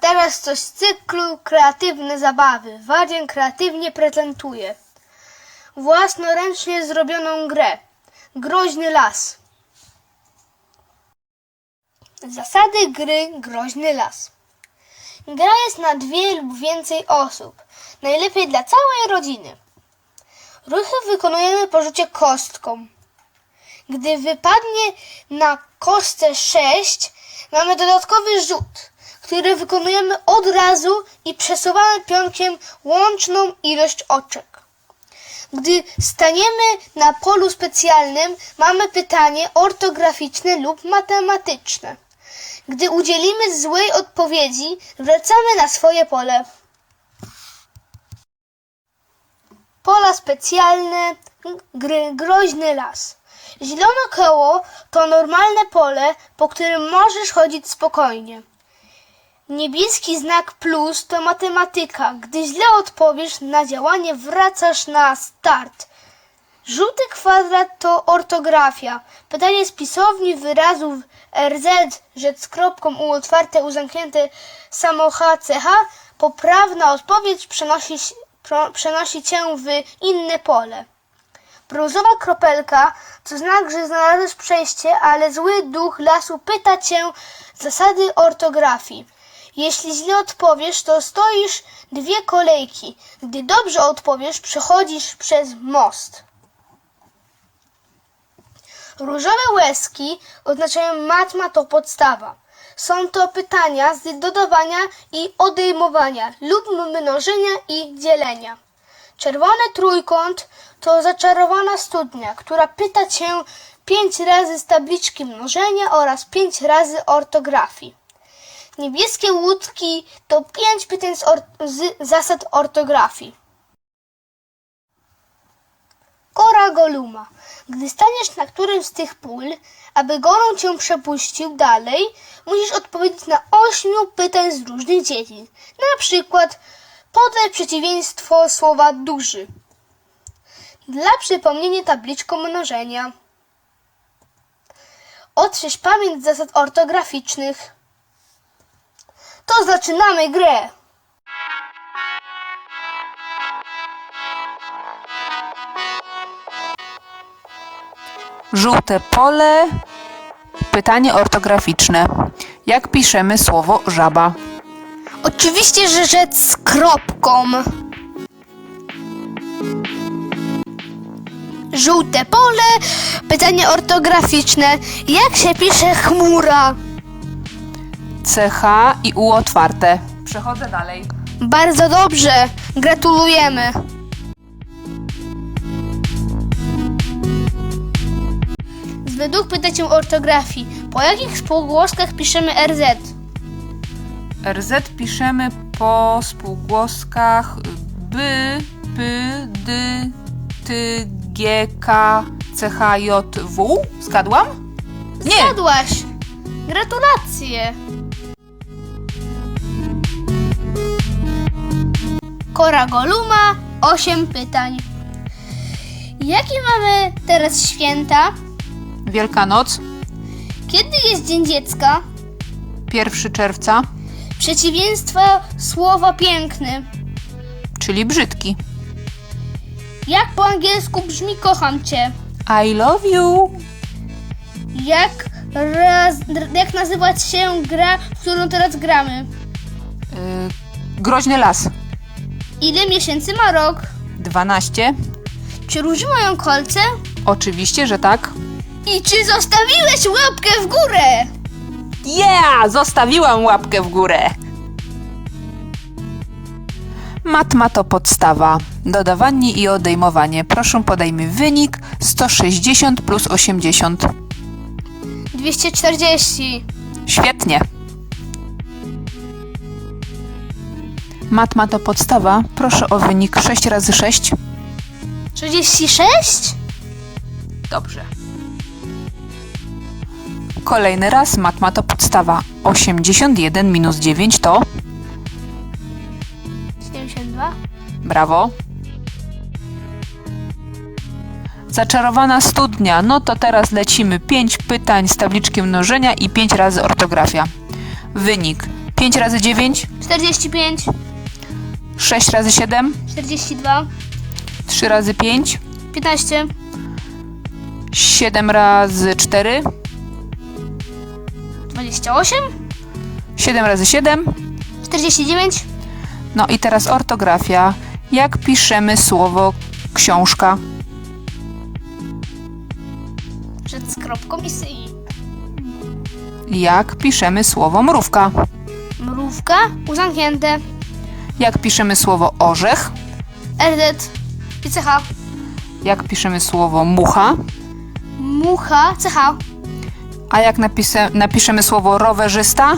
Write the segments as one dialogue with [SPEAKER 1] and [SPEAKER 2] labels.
[SPEAKER 1] teraz coś z cyklu Kreatywne Zabawy. Wadzien kreatywnie prezentuje własnoręcznie zrobioną grę. Groźny las. Zasady gry Groźny las. Gra jest na dwie lub więcej osób. Najlepiej dla całej rodziny. Ruchy wykonujemy po rzucie kostką. Gdy wypadnie na kostce 6, mamy dodatkowy rzut, który wykonujemy od razu i przesuwamy pionkiem łączną ilość oczek. Gdy staniemy na polu specjalnym, mamy pytanie ortograficzne lub matematyczne. Gdy udzielimy złej odpowiedzi, wracamy na swoje pole. Pola specjalne, gry groźny las. Zielone koło to normalne pole, po którym możesz chodzić spokojnie. Niebieski znak plus to matematyka. Gdy źle odpowiesz na działanie, wracasz na start. Żółty kwadrat to ortografia. Pytanie z pisowni wyrazów RZ, rzecz z kropką U otwarte, U zamknięte, samo HCH. Poprawna odpowiedź przenosi, przenosi cię w inne pole. Brązowa kropelka to znak, że znalazłeś przejście, ale zły duch lasu pyta cię zasady ortografii. Jeśli źle odpowiesz, to stoisz dwie kolejki. Gdy dobrze odpowiesz, przechodzisz przez most. Różowe łezki oznaczają matma to podstawa. Są to pytania z dodawania i odejmowania lub mnożenia i dzielenia. Czerwony trójkąt to zaczarowana studnia, która pyta cię pięć razy z tabliczki mnożenia oraz pięć razy ortografii. Niebieskie łódki to pięć pytań z, or- z zasad ortografii. Kora Goluma. Gdy staniesz na którymś z tych pól, aby Goron cię przepuścił dalej, musisz odpowiedzieć na ośmiu pytań z różnych dziedzin. Na przykład podaj przeciwieństwo słowa duży. Dla przypomnienia tabliczką mnożenia. Otrzyś pamięć zasad ortograficznych. To zaczynamy grę!
[SPEAKER 2] Żółte pole. Pytanie ortograficzne. Jak piszemy słowo żaba?
[SPEAKER 1] Oczywiście, że rzecz z kropką. Żółte pole, pytanie ortograficzne. Jak się pisze chmura?
[SPEAKER 2] CH i U otwarte. Przechodzę dalej.
[SPEAKER 1] Bardzo dobrze, gratulujemy. Według pyta cię ortografii. Po jakich spółgłoskach piszemy RZ?
[SPEAKER 2] RZ piszemy po spółgłoskach B, P, D, T, G, K, C, H, J, W. Zgadłam? Nie.
[SPEAKER 1] Zgadłaś! Gratulacje! Kora Goluma, 8 pytań. Jakie mamy teraz święta?
[SPEAKER 2] Wielkanoc,
[SPEAKER 1] Kiedy jest Dzień Dziecka?
[SPEAKER 2] 1 czerwca,
[SPEAKER 1] Przeciwieństwo słowa piękny.
[SPEAKER 2] czyli brzydki.
[SPEAKER 1] Jak po angielsku brzmi kocham cię?
[SPEAKER 2] I love you.
[SPEAKER 1] Jak, raz, jak nazywać się gra, w którą teraz gramy?
[SPEAKER 2] Y, groźny las.
[SPEAKER 1] Ile miesięcy ma rok?
[SPEAKER 2] 12.
[SPEAKER 1] Czy róży mają kolce?
[SPEAKER 2] Oczywiście, że tak.
[SPEAKER 1] I czy zostawiłeś łapkę w górę?
[SPEAKER 2] Yeah! Zostawiłam łapkę w górę. Matma to podstawa. Dodawanie i odejmowanie. Proszę podajmy wynik 160 plus 80.
[SPEAKER 1] 240.
[SPEAKER 2] Świetnie. Matma to podstawa. Proszę o wynik 6 razy 6.
[SPEAKER 1] 36?
[SPEAKER 2] Dobrze. Kolejny raz matma to podstawa. 81 minus 9 to...
[SPEAKER 1] 72.
[SPEAKER 2] Brawo. Zaczarowana studnia. No to teraz lecimy. 5 pytań z tabliczki mnożenia i 5 razy ortografia. Wynik 5 razy 9,
[SPEAKER 1] 45,
[SPEAKER 2] 6 razy 7,
[SPEAKER 1] 42,
[SPEAKER 2] 3 razy 5,
[SPEAKER 1] 15,
[SPEAKER 2] 7 razy 4,
[SPEAKER 1] 28,
[SPEAKER 2] 7 razy 7.
[SPEAKER 1] 49,
[SPEAKER 2] No i teraz ortografia. Jak piszemy słowo książka?
[SPEAKER 1] przed kropką i z i.
[SPEAKER 2] Jak piszemy słowo mrówka?
[SPEAKER 1] Mrówka, uzamknięte,
[SPEAKER 2] Jak piszemy słowo orzech?
[SPEAKER 1] RZ i CH.
[SPEAKER 2] Jak piszemy słowo mucha?
[SPEAKER 1] Mucha, CH.
[SPEAKER 2] A jak napiszemy słowo rowerzysta?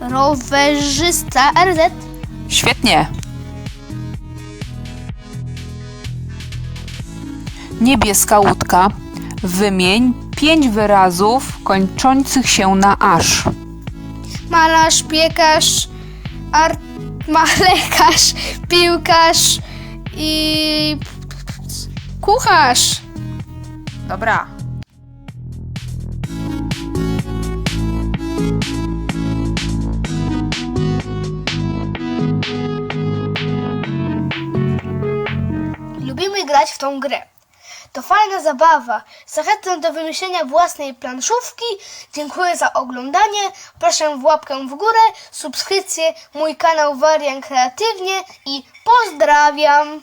[SPEAKER 1] Rowerzysta, RZ.
[SPEAKER 2] Świetnie. Niebieska łódka. Wymień pięć wyrazów kończących się na aż.
[SPEAKER 1] Malarz, piekarz, art, ma, lekarz, piłkarz i kucharz.
[SPEAKER 2] Dobra.
[SPEAKER 1] Lubimy grać w tą grę. To fajna zabawa. Zachęcam do wymyślenia własnej planszówki. Dziękuję za oglądanie. Proszę w łapkę w górę, subskrypcję, mój kanał Warian Kreatywnie i pozdrawiam.